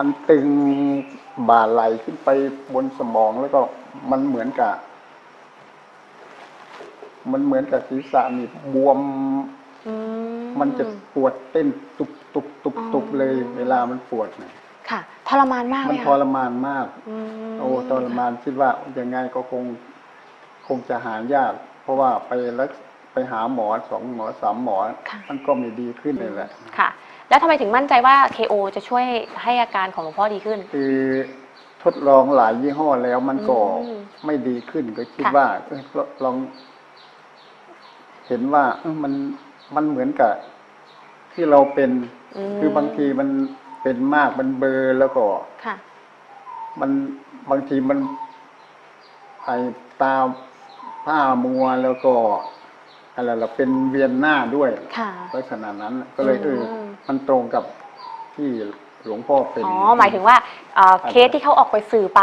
มันตึงบ่าไหลขึ้นไปบนสมองแล้วก็มันเหมือนกับ มันเหมือนกับศีรษะนี่บวม อืมันจะปวดเต้นตุบตุบตุบตุบเลย เวลามันปวดน่ะค่ะ ทรมานมากมัเลนยทค่ะรมานมากอืมโอ้ทรมานคิดว่ายังไงก็คงคงจะหายาก เพราะว่าไปรักไปหาหมอสองหมอสามหมอมันก็ไม่ดีขึ้นเลยแหละ ค่ะ แล้วทำไมถึงมั่นใจว่า KO จะช่วยให้อาการของหลวงพ่อดีขึ้น คือทดลองหลายยี่ห้อแล้วมันก็อืมไม่ดีขึ้นก็คิดค่ะ ว่าเอ้ยลอง เห็นว่าเอ้ยมันมันเหมือนกับ ที่เราเป็น มคือบางทีมันเป็นมากมันเบลอแล้วก็ ค่ะ มันบางทีมันไอตาผ้ามัวแล้วก็อะไรเราเป็นเวียนหน้าด้วยค่ะ ลักษณะนั้นก็เลยเอออม มันตรงกับที่หลวงพ่อเป็น อ๋อหมายถึงว่าเอ่อเคสที่เขาออกไปสื่อไป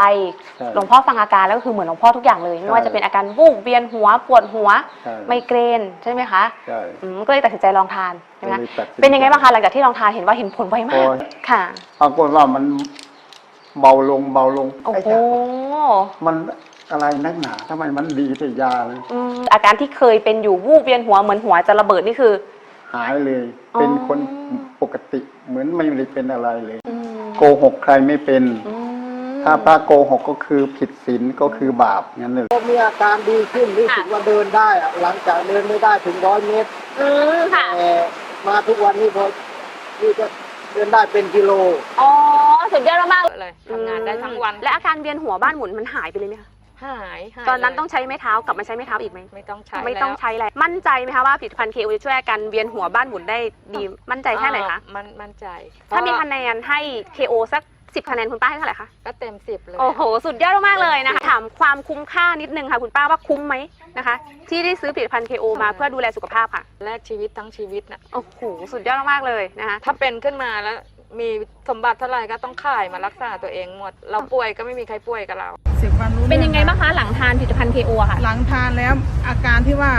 ใช่หลวงพ่อฟังอาการแล้วก็คือเหมือนหลวงพ่อทุกอย่างเลย ไม่ว่าใช่ จะเป็นอาการวูบเวียนหัวปวดหัว ใช่ไมเกรนใช่ไหมคะใช่ อืมก็เลยตัดสินใจลองทานใช่ไหมคะก็ลตัดสิเป็นยังไงบ้างคะหลังจากที่ลองทานเห็นว่าเห็นผลไวมาโอ้กย ค่ะ ปรากฏว่ามันเบาลงเบาลงโอ้ไอ้โหจ๊ะมันอะไรนักหนาทำไมมันดีแต่ยาเลย อืมอาการที่เคยเป็นอยู่วูบเวียนหัวเหมือนหัวจะระเบิดนี่คือ หายเลย อ๋อ เป็นคนปกติเหมือนไม่ได้เป็นอะไรเลย อืมโกหกใครไม่เป็น อืม ถ้าพระโกหกก็คือผิดศีลก็คือบาปงั้นเลย ก็มีอาการดีขึ้นรู้สึกว่าเดินได้อะหลังจากเดินไม่ได้ถึงร้อยเมตรอืมค่ะ แต่มาทุกวันนี้พอนี่ก็เดินได้เป็นกิโล อ๋อ สุดยอดมากๆเลยทำงานได้ทั้งวัน และอาการเวียนหัวบ้านหมุนมันหายไปเลยไหมคะ หายหายตอนนั้นเลยต้องใช้ไม้เท้ากลับมาใช้ไม้เท้าอีกไหมไม่ต้องใช้ไม่ต้องแล้วใช้แล้วมั่นใจไหมคะว่าผลิตภัณฑ์เคอจะช่วยอาการเวียนหัวบ้านหมุนได้ดีมั่นใจแค่ไหนคะอ่ามันมั่นใจ ถ้ามีเพคะระแนนให้ KO สัก10คะแนนคุณป้าให้เท่าไหร่คะ ก็เต็มสิบเลย โอ้โห สุดยอดมากๆเลยนะคะ ถามความคุ้มค่านิดนึงค่ะ คุณป้าว่าคุ้มไหมนะคะ ที่ได้ซื้อผลิตภัณฑ์ KO มาเพื่อดูแลสุขภาพค่ะ แลกชีวิตทั้งชีวิตน่ะโอ้โห สุดยอดมากๆเลยนะคะ ถ้าเป็นขึ้นมาแล้ว มีสมบัติเท่าไหร่ก็ต้องขายมารักษาตัวเองหมด เราป่วยก็ไม่มีใครป่วยกับเราสิบวันรู้เป็นรื่อยังไงบ้างคะหลังทานผลิตภัณฑ์ KO อะค่ะ หลังทานแล้วอาการที่ว่า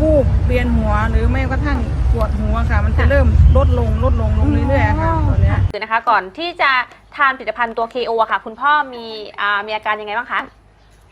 วูบเวียนหัวหรือไม่กระทั่งปวดหัวค่ะ มันจะเริ่มลดลงลดลงลงเรื่อยๆค่ะตอนเนี้ยคือนะคะก่อนที่จะทานผลิตภัณฑ์ตัว KO อะค่ะ คุณพ่อมีอ่ามีอาการยังไงบ้างคะ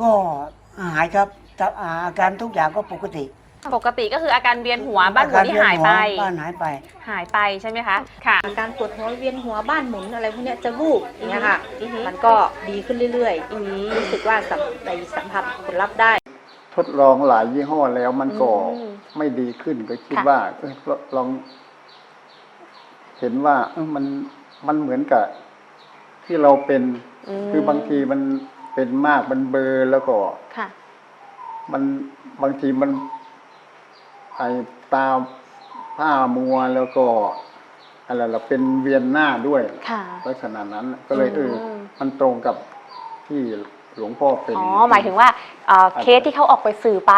ก็หายครับแต่อาการทุกอย่างก็ปกติปกติก็คืออาการเวียนหัวบ้านหมุนที่หายไปอการเวีนหัวบ้านหายไป หายไปใช่ไหมคะค่ะอาการปวดหัวเวียนหัวบ้านหมุนอะไรพวกเนี้ยจะวูบอย่างเงี้ยค่ะอือฮึมันก็ดีขึ้นเรื่อยอืมๆรู้สึกว่าสัมในสัมผัสผลลัพธ์ได้ ทดลองหลายยี่ห้อแล้วมันก็อืมไม่ดีขึ้นก็คิดค่ะว่าเอ้ยลอง เห็นว่าเอ้ยมันมันเหมือนกับที่เราเป็นมคือบางทีมัน เป็นมากมันเบลอแล้วก็ ค่ะ มันบางทีมัน ไอตาผ้ามัวแล้วก็อะไรเราเป็นเวียนหน้าด้วยค่ะ ลักษณะนั้นก็เลยเอออม มันตรงกับที่ หลวงพ่อเป็น อ๋อหมายถึงว่าเอ่อเคสที่เขาออกไปสื่อไป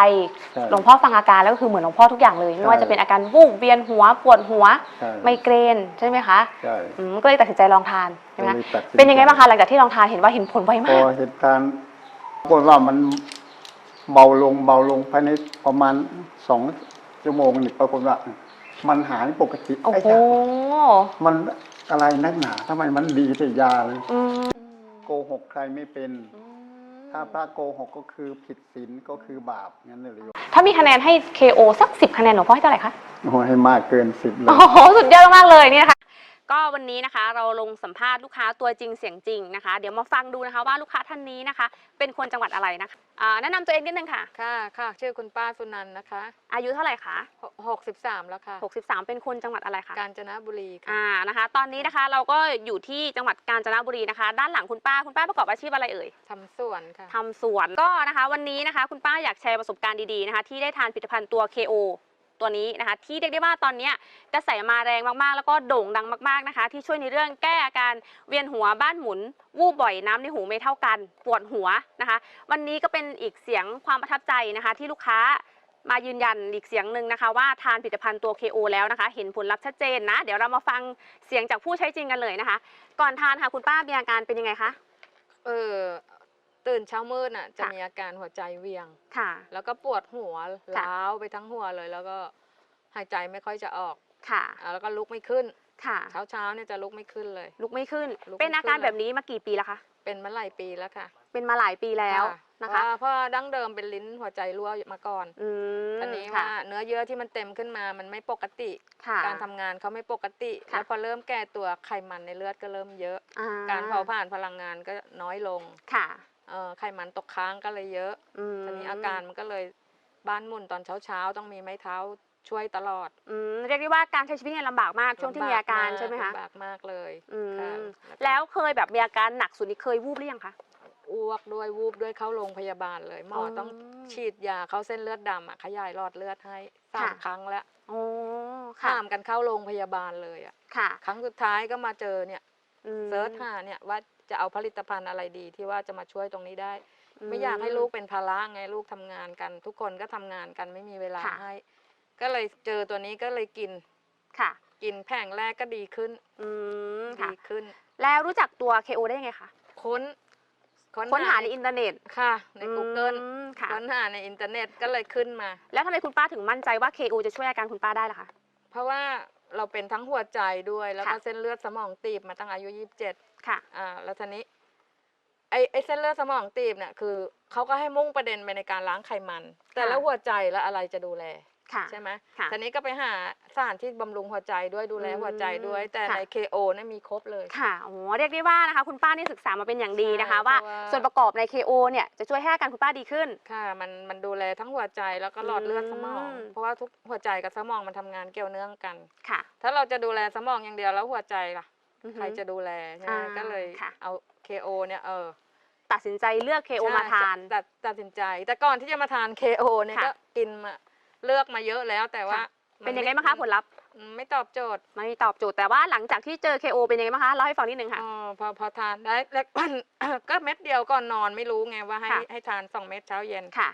ใช่หลวงพ่อฟังอาการแล้วก็คือเหมือนหลวงพ่อทุกอย่างเลย ไม่ว่าใช่จะเป็นอาการวูบเวียนหัวปวดหัวใช่ ไมเกรนใช่ไหมคะใช่ อืมก็เลยตัดสินใจลองทานใช่ไหมก็คะลตัดสิเป็นยังไงบ้างคะหลังจากที่ลองทานเห็นว่าเห็นผลไวพมาอก เหตุการณ์ปรากฏว่ามันเบาลงเบาลงภายในประมาณสองชั่วโมงนี่ปรากฏว่า มันหายปกติโอ้ไอ้โหจ๊ะมันอะไรนักหนาทำไมมันดีแต่ยาเลย อืมโกหกใครไม่เป็น ถ้าพระโกหกก็คือผิดศีลก็คือบาปงั้นเลยโยมถ้ามีคะแนนให้ KO สัก 10 คะแนนหลวงพ่อให้เท่าไหร่คะ โอ้ให้มากเกินสิบเลย โอ้โห สุดยอดมากๆเลยเนี่ยนะคะ ก็วันนี้นะคะเราลงสัมภาษณ์ลูกค้าตัวจริงเสียงจริงนะคะ เดี๋ยวมาฟังดูนะคะว่าลูกค้าท่านนี้นะคะ เป็นคนจังหวัดอะไรนะคะอ่าแนะนำตัวเองนิดนึงค่ะ ค่ะค่ะ ชื่อคุณป้าสุนันท์นะคะอายุเท่าไหร่คะหกสิบสามแล้วค่ะ 63 เป็นคนจังหวัดอะไรคะ กาญจนบุรีค่ะ อ่านะคะ ตอนนี้นะคะเราก็อยู่ที่จังหวัดกาญจนบุรีนะคะ ด้านหลังคุณป้าคุณป้าประกอบอาชีพอะไรเอ่ย ทำสวนค่ะ ทำสวนก็นะคะวันนี้นะคะ คุณป้าอยากแชร์ประสบการณ์ดีๆนะคะ ที่ได้ทานผลิตภัณฑ์ตัว KO ตัวนี้นะคะ ที่เรียกได้ว่าตอนนี้กระแสมาแรงมากๆ แล้วก็โด่งดังมากๆนะคะ ที่ช่วยในเรื่องแก้อาการเวียนหัวบ้านหมุน วูบบ่อยน้ำในหูไม่เท่ากันปวดหัวนะคะ วันนี้ก็เป็นอีกเสียงความประทับใจนะคะ ที่ลูกค้ามายืนยันอีกเสียงหนึ่งนะคะว่าทานผลิตภัณฑ์ตัว KO แล้วนะคะ เห็นผลลัพธ์ชัดเจนนะ เดี๋ยวเรามาฟังเสียงจากผู้ใช้จริงกันเลยนะคะ ก่อนทานค่ะคุณป้ามีอาการเป็นยังไงคะเออ ตื่นเช้ามืดน่ะจะค่ะมีอาการหัวใจเวียง ค่ะ แล้วก็ปวดหัวล้าวไปทั้งหัวเลย แล้วก็หายใจไม่ค่อยจะออก ค่ะอ่าแล้วก็ลุกไม่ขึ้น ค่ะ เช้าเช้าๆเนี่ยจะลุกไม่ขึ้นเลย ลุกไม่ขึ้นลุกไม่เป็นอาการขึ้นเลยแบบนี้มากี่ปีแล้วคะ เป็นมาหลายปีแล้วค่ะ เป็นมาหลายปีแล้วค่ะนะคะเพราเพราะดั้งเดิมเป็นลิ้นหัวใจรั่วมาก่อนอืมอันนี้ค่ะว่าเนื้อเยื่อที่มันเต็มขึ้นมา มันไม่ปกติค่ะการทำงานเขาไม่ปกติค่ะแล้วพอเริ่มแก่ตัวไขมันในเลือดก็เริ่มเยอะอ่การเผาผ่านพลังงานก็น้อยลง ค่ะ เอ่อไขมันตกค้างก็เลยเยอะอืมทีนี้อาการมันก็เลยบ้านหมุนตอนเช้าๆต้องมีไม้เท้าช่วยตลอดอืมเรียกได้ว่าการใช้ชีวิตเนี่ยลำบากมากช่วงที่มีอาการใช่ไหมคะลำบากมากเลยอืมค่ะแล้วเคยแบบมีอาการหนักสุดนี่เคยวูบหรือยังคะ อ้วกด้วยวูบด้วยเข้าโรงพยาบาลเลยหมอออต้องฉีดยาเข้าเส้นเลือดดำอะขยายหลอดเลือดให้สามค่ะ ครั้งแล้วโอ้ค่ะข้ามกันเข้าโรงพยาบาลเลยอะค่ะ ครั้งสุดท้ายก็มาเจอเนี่ยอืม เซิร์ชหาเนี่ยว่าจะเอาผลิตภัณฑ์อะไรดีที่ว่าจะมาช่วยตรงนี้ได้ ไม่อยากให้ลูกเป็นภาระไงลูกทำงานกัน ทุกคนก็ทำงานกันไม่มีเวลาค่ะให้ ก็เลยเจอตัวนี้ก็เลยกินค่ะ กินแผงแรกก็ดีขึ้นอืมค่ะดีขึ้น แล้วรู้จักตัว KO ได้ยังไงคะค้นค้นหาในอินเทอร์เน็ตค่ะ ใน Google อืมค่ะค้นหาในอินเทอร์เน็ตก็เลยขึ้นมา แล้วทำไมคุณป้าถึงมั่นใจว่า KO จะช่วยอาการคุณป้าได้ล่ะคะเพราะว่า เราเป็นทั้งหัวใจด้วย แล้วก็ค่ะ เส้นเลือดสมองตีบมาตั้งอายุ27ค่ะ อ่าแล้วทีนี้ ไอ้ไอ้เส้นเลือดสมองตีบเนี่ยคือเขาก็ให้มุ่งประเด็นไปในการล้างไขมัน แต่แล้วหัวใจแล้วอะไรจะดูแล ค่ะ ใช่ไหมค่ะทีนี้ก็ไปหาสถานที่บำรุงหัวใจด้วยดูแลอืมหัวใจด้วย แต่ค่ะ ใน KO เนี่ยมีครบเลย ค่ะโอ้โหเรียกได้ว่านะคะ คุณป้านี่ศึกษามาเป็นอย่างดีนะคะ ใช่ว่าเพราะว่า ส่วนประกอบใน KO เนี่ยจะช่วยให้อาการคุณป้าดีขึ้น ค่ะ มันมันดูแลทั้งหัวใจแล้วก็หลอดเลือดสมอง อืม เพราะว่าทุกหัวใจกับสมองมันทำงานเกี่ยวเนื่องกัน ค่ะถ้าเราจะดูแลสมองอย่างเดียวแล้วหัวใจล่ะ อือใคฮึรจะดูแลใช่ไหมอ่าก็เลยค่ะ เอา KO เนี่ยเออตัดสินใจเลือก KO ใช่มาทาน ตัดตัดสินใจ แต่ก่อนที่จะมาทาน KO เนี่ยค่ะ ก็กินมา เลือกมาเยอะแล้วแต่ว่าค่ะ มัเป็นยังไงบ้างคะผลลัพธ์ไม่ตอบโจทย์ไม่ตอบโจทย์แต่ว่าหลังจากที่เจอ KO เป็นยังไงบ้างคะเล่าให้ฟังนิดนึงค่ะ อ๋อพอพอทานได้แล้ว ก็เม็ดเดียวก่อนนอนไม่รู้ไงว่าให้ค่ะ ให้ทานสองเม็ดเช้าเย็น ค่ะ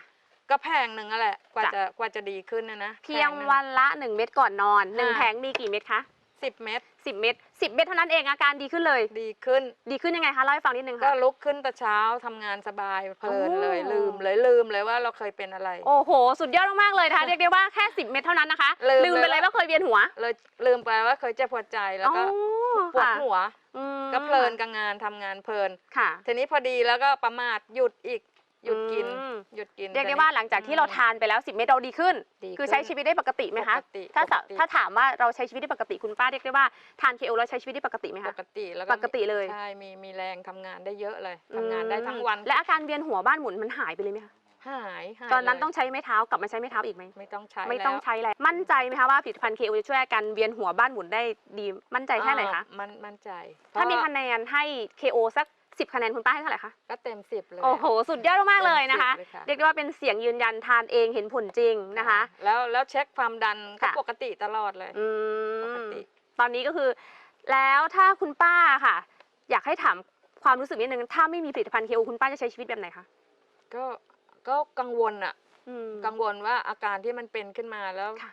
ก็แพงหนึ่งนั่นแหละกว่าจ้ะ จะกว่าจะดีขึ้นนะนะเพียงแผหนึ่ วันละ 1 เม็ดก่อนนอนหนึ่งค่ะ แผงมีกี่เม็ดคะ สิบเม็ด10 เม็ด10 เม็ดเท่านั้นเองอาการดีขึ้นเลย ดีขึ้น ดีขึ้นยังไงคะเล่าให้ฟังนิดนึงก็ค่ะ ลุกขึ้นแต่เช้าทำงานสบายเพลินเลยโอ้ ลืมเลยลืมเลยว่าเราเคยเป็นอะไร โอ้โห สุดยอดมากๆเลยนะคะเรียกได้ว่าแค่ 10 เม็ดเท่านั้นนะคะลืมไปเลยเลยว่าว่าเคยเวียนหัวเลยลืมไปว่าเคยเจ็บปวดใจแล้วก็อ๋อปวดค่ะหัวอืมก็เพลินกับงานทำงานเพลิน ค่ะ ทีนี้พอดีแล้วก็ประมาทหยุดอีก หยุดกินอืม หยุดกิน เรียกได้ว่าหลังจากที่เราทานไปแล้ว 10 เม็ดเราดีขึ้น ดีคือขึ้นใช้ชีวิตได้ปกติไหมคะปกติถ้าสะปกติ ถ้าถามว่าเราใช้ชีวิตได้ปกติคุณป้าเรียกได้ว่าทานเคโอแล้วใช้ชีวิตได้ปกติไหมปคะ กติแล้วปกติเลย ใช่มีมีแรงทำงานได้เยอะเลยทำงานได้ทั้งวันและอาการเวียนหัวบ้านหมุนมันหายไปเลยไหมคะหายหายตอนนั้นเลยต้องใช้ไม้เท้ากลับมาใช้ไม้เท้าอีกไหมไม่ต้องใช้ไม่ต้องแล้วใช้แล้วมั่นใจไหมคะว่าผลิตภัณฑ์เคโอจะช่วยอาการเวียนหัวบ้านหมุนได้ดีมั่นใจแค่ไหนคะอ่ามันมั่นใจถ้ามีเพระคะแนนให้ KO สัก 10คะแนนคุณป้าให้เท่าไหร่คะ ก็เต็มสิบเลยโอ้โห สุดยอดมากๆเลยนะคะเต็มสิบเลยค่ะเรียกได้ว่าเป็นเสียงยืนยันทานเองเห็นผลจริงนะคะ แล้วแล้วเช็คความดันก็ค่ะ ปกติตลอดเลย อืปกมติ ตอนนี้ก็คือ แล้วถ้าคุณป้าค่ะ อยากให้ถามความรู้สึกนิดนึง ถ้าไม่มีผลิตภัณฑ์ KO คุณป้าจะใช้ชีวิตแบบไหนคะก็ก็กังวลอะอืม กังวลว่าอาการที่มันเป็นขึ้นมาแล้ว ค่ะ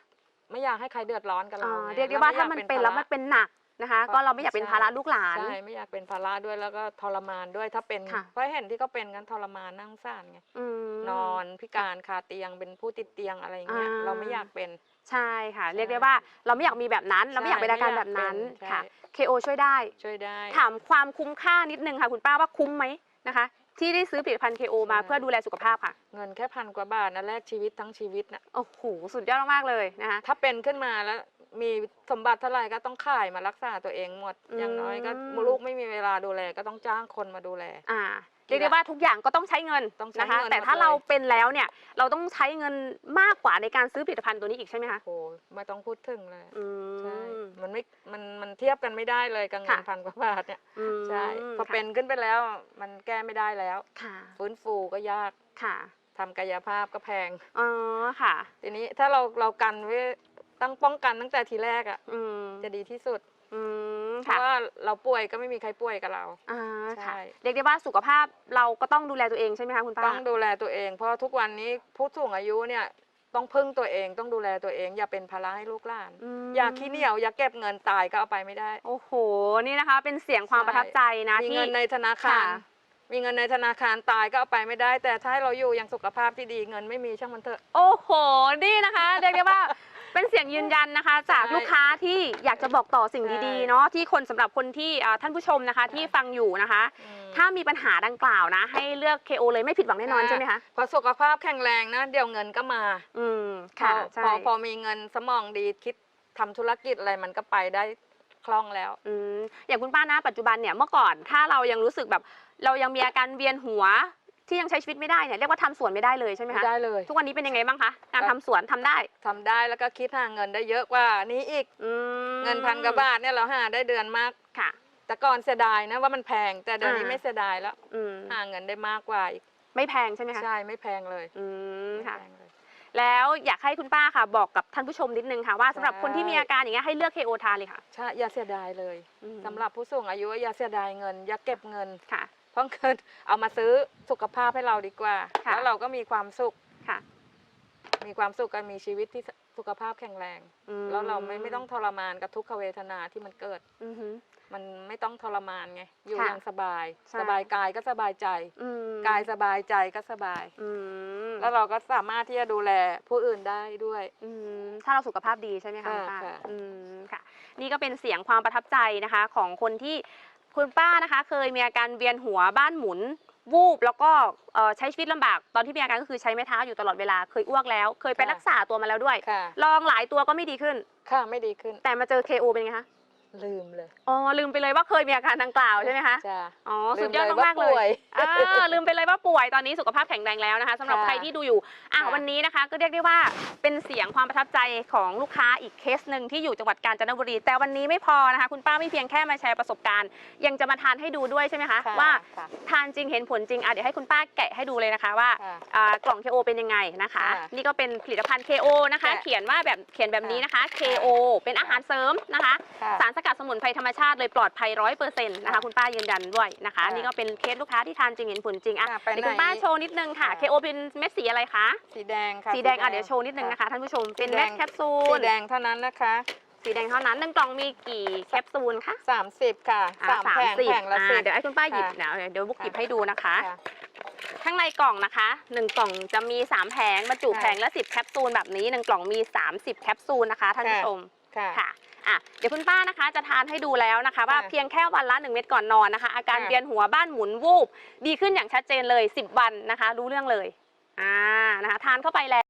ไม่อยากให้ใครเดือดร้อนกับเราอ่าไงเรียกได้ว่าแล้ถ้าไอยมันกเป็นแล้วภาระมันเป็นหนัก นะคะ ก็เราไม่อยากเป็นภาระลูกหลาน ใช่ไม่อยากเป็นภาระด้วยแล้วก็ทรมานด้วยถ้าเป็นค่ะ เพราะเห็นที่เขาเป็นกันทรมานนั่งซ่านไงอืม นอนพิการคาเตียงเป็นผู้ติดเตียงอะไรอย่างเงี้ยอ่า เราไม่อยากเป็น ใช่ค่ะใช่เรียกได้ว่าเราไม่อยากมีแบบนั้น เราไม่อยากเป็นอาการแบบนั้นใช่ ค่ะ KO ช่วยได้ ช่วยได้ ถามความคุ้มค่านิดนึงค่ะ คุณป้าว่าคุ้มไหมนะคะ ที่ได้ซื้อผลิตภัณฑ์ KO มาใช่ เพื่อดูแลสุขภาพค่ะ เงินแค่พันกว่าบาทนะแลกชีวิตทั้งชีวิตนะโอ้โห สุดยอดมากๆเลยนะคะ ถ้าเป็นขึ้นมาแล้ว มีสมบัติเท่าไหร่ก็ต้องขายมารักษาตัวเองหมดอืมอย่างน้อยก็ลูกไม่มีเวลาดูแลก็ต้องจ้างคนมาดูแล อ่าเรียกได้ว่าทุกอย่างก็ต้องใช้เงินต้องใช้นะคะ เงินแต่ถ้าหมดเลย เราเป็นแล้วเนี่ยเราต้องใช้เงินมากกว่าในการซื้อผลิตภัณฑ์ตัวนี้อีกใช่ไหมคะโอ้ไม่ต้องพูดถึงเลยอืใช่ม มันไม่มันมันเทียบกันไม่ได้เลยกับเงินค่ะ พันกว่าบาทเนี่ยอืมใช่พอค่ะเป็นขึ้นไปแล้วมันแก้ไม่ได้แล้ว ค่ะฟื้นฟูก็ยากค่ะทำกายภาพก็แพง อ๋อค่ะ ทีนี้ถ้าเราเรากันไว้ ต้องป้องกันตั้งแต่ทีแรกอะอืมจะดีที่สุด อืมเพค่ะราะว่าเราป่วยก็ไม่มีใครป่วยกับเรา อ่าใช่ ค่ะเรียกได้ว่าสุขภาพเราก็ต้องดูแลตัวเองใช่ไหมคะคุณป้าต้องดูแลตัวเอง เพราะทุกวันนี้ผู้สูงอายุเนี่ยต้องพึ่งตัวเองต้องดูแลตัวเอง อย่าเป็นภาระให้ลูกหลาน ม อย่าขี้เหนียวอย่าเก็บเงินตายก็เอาไปไม่ได้ โอ้โห นี่นะคะ เป็นเสียงความใช่ ประทับใจนะมีที่ เงินในธนาคาร ค่ะ มีเงินในธนาคารตายก็เอาไปไม่ได้ แต่ถ้าให้เราอยู่อย่างสุขภาพที่ดีเงินไม่มีช่างมันเถอะ โอ้โห นี่นะคะ เรียกได้ว่า เป็นเสียงยืนยันนะคะ จากใช่ลูกค้าที่อยากจะบอกต่อสิ่งใช่ดีๆเนาะที่คนสำหรับคนที่อ่าท่านผู้ชมนะคะที่ฟังอยู่นะคะอืมถ้ามีปัญหาดังกล่าวนะ ให้เลือก KO เลยไม่ผิดหวังแน่นอนค่ะใช่ไหมคะพอสุขภาพแข็งแรงนะ เดี๋ยวเงินก็มาอืมพค่ะอใช่พอพอมีเงินสมองดีคิดทำธุรกิจอะไรมันก็ไปได้คล่องแล้ว อืมอย่างคุณป้านะปัจจุบันเนี่ยเมื่อก่อนถ้าเรายังรู้สึกแบบ เรายังมีอาการเวียนหัว ที่ยังใช้ชีวิตไม่ได้เนี่ยเรียกว่าทำสวนไม่ได้เลยใช่ไหมไม่คะได้เลยทุกวันนี้เป็นยังไงบ้างคะการก็ทำสวนทำได้ทำได้แล้วก็คิดหาเงินได้เยอะกว่านี้อีก อืมเงินพันกว่าบาทเนี่ยเราหาได้เดือนมาก ค่ะ แต่ก่อนเสียดายนะว่ามันแพงแต่เดี๋ยวนี้อ่า ไม่เสียดายแล้วอืมหาเงินได้มากกว่าอีกไม่แพงใช่ไหมคะใช่ไม่แพงเลยอืมไม่ค่ะแพงเลย แล้วอยากให้คุณป้าค่ะ บอกกับท่านผู้ชมนิดนึงค่ะว่าสำหรับใช่คนที่มีอาการอย่างเงี้ยให้เลือก KO ทานเลยค่ะใช่อย่าเสียดายเลยอืมสำหรับผู้สูงอายุอย่าเสียดายเงิน อย่าเก็บเงิน ค่ะ เพราะเงินเอามาซื้อสุขภาพให้เราดีกว่า ค่ะ แล้วเราก็มีความสุข ค่ะมีความสุขกันมีชีวิตที่สุขภาพแข็งแรง อืมแล้วเราไม่ไม่ต้องทรมานกับทุกขเวทนาที่มันเกิด อือฮึมันไม่ต้องทรมานไง อยู่ค่ะอย่างสบาย ใช่ สบายกายก็สบายใจ อืมกายสบายใจก็สบาย อืมแล้วเราก็สามารถที่จะดูแลผู้อื่นได้ด้วย อืมถ้าเราสุขภาพดีใช่ไหมคะค่ะคุณป้าค่ะ อืมค่ะ นี่ก็เป็นเสียงความประทับใจนะคะ ของคนที่ คุณป้านะคะ เคยมีอาการเวียนหัวบ้านหมุน วูบแล้วก็เอ่อใช้ชีวิตลำบากตอนที่มีอาการก็คือใช้ไม้เท้าอยู่ตลอดเวลาเคยอ้วกแล้ว เคยไปรักษาตัวมาแล้วด้วย ค่ะ ลองหลายตัวก็ไม่ดีขึ้น ค่ะ ไม่ดีขึ้น แต่มาเจอ KO เป็นไงคะ ลืมเลยอ๋อลืมไปเลยว่าเคยมีอาการดังกล่าวใช่ไหมคะจ้าอ๋อลืสุมดยอดเลยว่ามากๆเลป่วยยอ่าลืมไปเลยว่าป่วยตอนนี้สุขภาพแข็งแรงแล้วนะคะสำหรับค่ะใครที่ดูอยู่อะค่ะ วันนี้นะคะ ก็เรียกได้ว่าเป็นเสียงความประทับใจของลูกค้าอีกเคสหนึ่งที่อยู่จังหวัดกาญจนบุรี แต่วันนี้ไม่พอนะคะ คุณป้าไม่เพียงแค่มาแชร์ประสบการณ์ ยังจะมาทานให้ดูด้วยใช่ไหมคะค่ะว่าค่ะ ทานจริงเห็นผลจริงอะเดี๋ยวให้คุณป้าแกะให้ดูเลยนะคะว่า ค่ะ อ่ากล่อง KO เป็นยังไงนะคะ ค่ะนี่ก็เป็นผลิตภัณฑ์ KO นะคะ ค่ะเขียนว่าแบบเขียนแบบนี้นะคะ KO เป็นอาหารเสริมนะคะ ค่ะ สารสกัดสมุนไพรธรรมชาติเลยปลอดภัยร้อยเปอร์เซ็นต์นะคะค่ะคุณป้ายืนยันด้วยนะคะค่ะนี่ก็เป็นเคสลูกค้าที่ทานจริงเห็นผลจริงอะค่ะไปเดี๋ยวคุณไหนป้าโชว์นิดนึงค่ะค่ะ KO เป็นเม็ดสีอะไรคะสีแดงค่ะสีแดงอะเดี๋ยวโชว์นิดนึงนะคะท่านผู้ชมเป็นเม็ดแคปซูสีลแดงเท่านั้นนะคะ สีแดงเท่านั้นหนึ่งกล่องมีกี่แคปซูลคะสามสิบค่ะอะสามแผงสิบแผงละอ่าสิบ เดี๋ยวให้คุณป้าหยิบค่ะเดี๋ยวเดี๋ยวบุกหยิบค่ะให้ดูนะคะ ค่ะ ข้างในกล่องนะคะหนึ่งกล่องจะมีสามแผงบรรจุค่ะแผงละสิบแคปซูลแบบนี้หนึ่งกล่องมี 30 แคปซูลนะคะท่านผู้ค่ะ ชมค่ะ ค่ะ อะเดี๋ยวคุณป้านะคะจะทานให้ดูแล้วนะคะ ว่าค่ะเพียงแค่วันละ 1 เม็ดก่อนนอนนะคะ อาการค่ะ เวียนหัวบ้านหมุนวูบ ดีขึ้นอย่างชัดเจนเลย 10 วันนะคะ รู้เรื่องเลยอ่านะคะทานเข้าไปแล้ว